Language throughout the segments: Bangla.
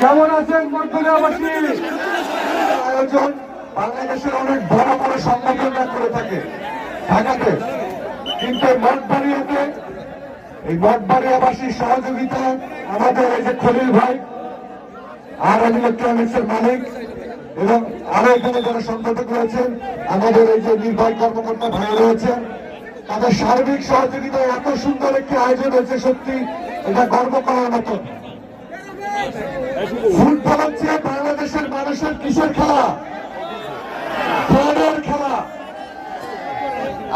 কেমন আছেন আয়োজন বাংলাদেশের অনেক বড় বড় সংগঠনরা করে থাকে, ঢাকাতে। কিন্তু মঠবাড়িয়াতে, এই মঠবাড়িয়াবাসীর সহযোগিতা আমাদের এই যে খলিল ভাই, আর এম ইলেকট্রনিক্স এর মালিক, এবং আরও এখানে যারা সংগঠক রয়েছেন, আমাদের এই যে নির্বাহী কর্মকর্তা ভাই রয়েছেন, তাদের সার্বিক সহযোগিতায় এত সুন্দর একটি আয়োজন হয়েছে সত্যি, এটা গর্ব করার মতন। ফুটবল হচ্ছে বাংলাদেশের মানুষের কিসের খেলা? খেলা।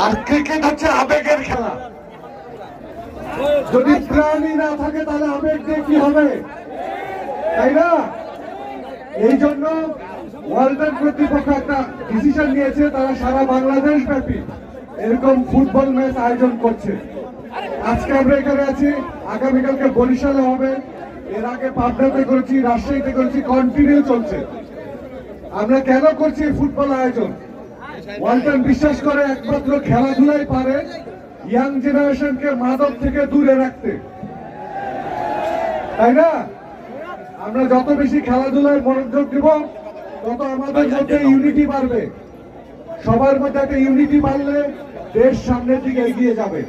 আর ক্রিকেট হচ্ছে আবেগের খেলা। যদি প্রাণী না থাকে তাহলে আবেগ দিয়ে কি হবে? তাই না? এই জন্য ওয়ার্ল্ড কর্তৃপক্ষ একটা ডিসিশন নিয়েছে, তারা সারা বাংলাদেশ ব্যাপী এরকম ফুটবল ম্যাচ আয়োজন করছে। আজকে আমরা এখানে আছি, আগামীকালকে বরিশালে হবে। এর আগে পাবনাতে করেছি, রাজশাহীতে করেছি কন্টিনিউ চলছে। আমরা কেন করছি ফুটবল আয়োজন? বিশ্বাস করে একমাত্র খেলাধুলাই পারে ইয়াং জেনারেশনকে মাদক থেকে দূরে রাখতে। তাই না? আমরা যত বেশি খেলাধুলায় মনোযোগ দিব, তত আমাদের মধ্যে ইউনিটি বাড়বে। সবার মধ্যে একটা ইউনিটি বাড়লে দেশ সামনের দিকে এগিয়ে যাবে।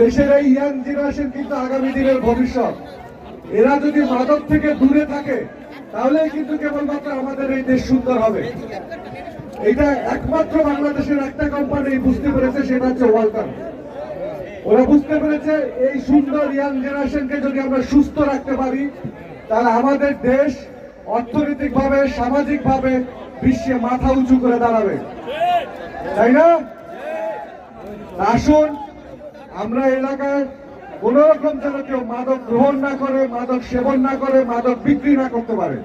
দেশের এই ইয়াং জেনারেশন কিন্তু আগামী দিনের ভবিষ্যৎ। এরা যদি মাদক থেকে দূরে থাকে তাহলে কিন্তু কেবলমাত্র আমাদের এই দেশ সুন্দর হবে। এটা একমাত্র বাংলাদেশের একটা কোম্পানি বুঝতে পেরেছে, সেটা হচ্ছে ওয়ালটন। ওরা বুঝতে পেরেছে, এই সুন্দর ইয়াং জেনারেশনকে যদি আমরা সুস্থ রাখতে পারি, তাহলে আমাদের দেশ অর্থনৈতিক ভাবে সামাজিক ভাবে বিশ্বে মাথা উঁচু করে দাঁড়াবে। তাই না? আসুন, আমরা এলাকায় কোন রকম যেন কেউ মাদক গ্রহণ না করে, মাদক সেবন না করে, মাদক বিক্রি না করতে পারে।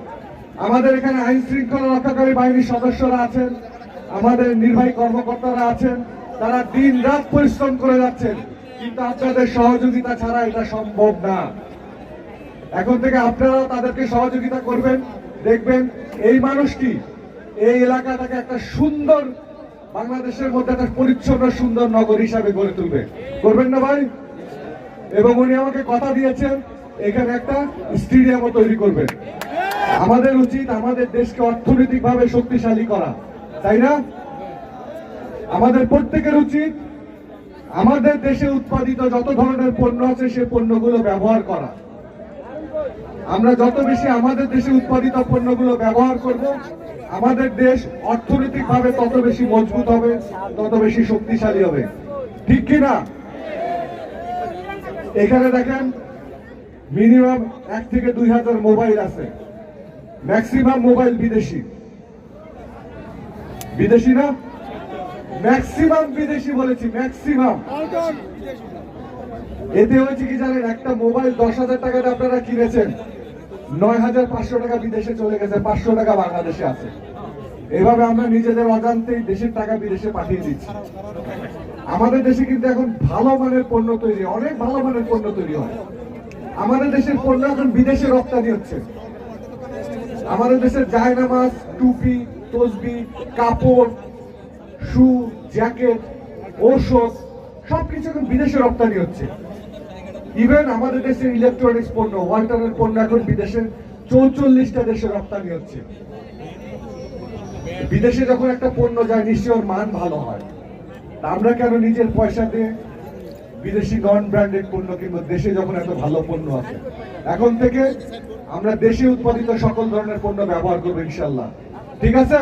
আমাদের এখানে আইন শৃঙ্খলা রক্ষাকারী বাহিনীর সদস্যরা আছেন, আমাদের নির্বাহী কর্মকর্তারা আছেন, তারা দিন রাত পরিশ্রম করে যাচ্ছেন, কিন্তু আপনাদের সহযোগিতা ছাড়া এটা সম্ভব না। এখন থেকে আপনারা তাদেরকে সহযোগিতা করবেন, দেখবেন এই মানুষটি এই এলাকাটাকে একটা সুন্দর বাংলাদেশের মধ্যে একটা পরিচ্ছন্ন, সুন্দর নগর হিসাবে গড়ে তুলবে। করবেন না ভাই? এবং উনি আমাকে কথা দিয়েছেন, এখানে একটা স্টেডিয়ামও তৈরি করবেন। আমাদের উচিত আমাদের দেশকে অর্থনৈতিকভাবে শক্তিশালী করা, তাই না? আমাদের প্রত্যেকের উচিত আমাদের দেশে উৎপাদিত যত ধরনের পণ্য আছে, সে পণ্যগুলো ব্যবহার করা। আমরা যত বেশি আমাদের দেশে উৎপাদিত পণ্যগুলো ব্যবহার করব, আমাদের দেশ অর্থনৈতিকভাবে তত বেশি মজবুত হবে, তত বেশি শক্তিশালী হবে। ঠিক কি না এখানে দেখেন মিনিমাম এক থেকে দুই হাজার মোবাইল আছে। ম্যাক্সিমাম মোবাইল বিদেশি। বিদেশি না? ম্যাক্সিমাম বিদেশি বলেছি, ম্যাক্সিমাম। এতে হয়েছে কি জানেন, একটা মোবাইল দশ হাজার টাকাতে আপনারা কিনেছেন, নয় হাজার পাঁচশো টাকা বিদেশে চলে গেছে, পাঁচশো টাকা বাংলাদেশে আছে। এভাবে আমরা নিজেদের অজান্তেই দেশের টাকা বিদেশে পাঠিয়ে দিচ্ছি। আমাদের দেশে কিন্তু এখন ভালো মানের পণ্য তৈরি, অনেক ভালো মানের পণ্য তৈরি হয়। আমাদের দেশের পণ্য এখন বিদেশে রপ্তানি হচ্ছে। আমাদের দেশের জায়নামাজ টুপি, তসবি, কাপড়, শু, জ্যাকেট ঔষধ সবকিছু এখন বিদেশে রপ্তানি হচ্ছে। ইভেন আমাদের দেশের ইলেকট্রনিক্স পণ্য ওয়ালটনের পণ্য এখন বিদেশে চৌচল্লিশটা দেশে রপ্তানি হচ্ছে। বিদেশে যখন একটা পণ্য যায় নিশ্চয় ওর মান ভালো হয়। আমরা কেন নিজের পয়সা দিয়ে বিদেশি নন ব্র্যান্ডেড পণ্য কিনবো? দেশে যখন এত ভালো পণ্য আছে। এখন থেকে আমরা দেশে উৎপাদিত সকল ধরনের পণ্য ব্যবহার করব ইনশাল্লাহ ঠিক আছে?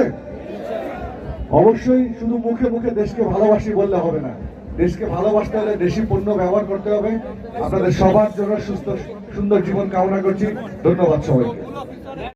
অবশ্যই শুধু মুখে মুখে দেশকে ভালোবাসি বললে হবে না। দেশকে ভালোবাসতে হলে দেশি পণ্য ব্যবহার করতে হবে। আপনাদের সবার জন্য সুস্থ, সুন্দর জীবন কামনা করছি। ধন্যবাদ সবাইকে।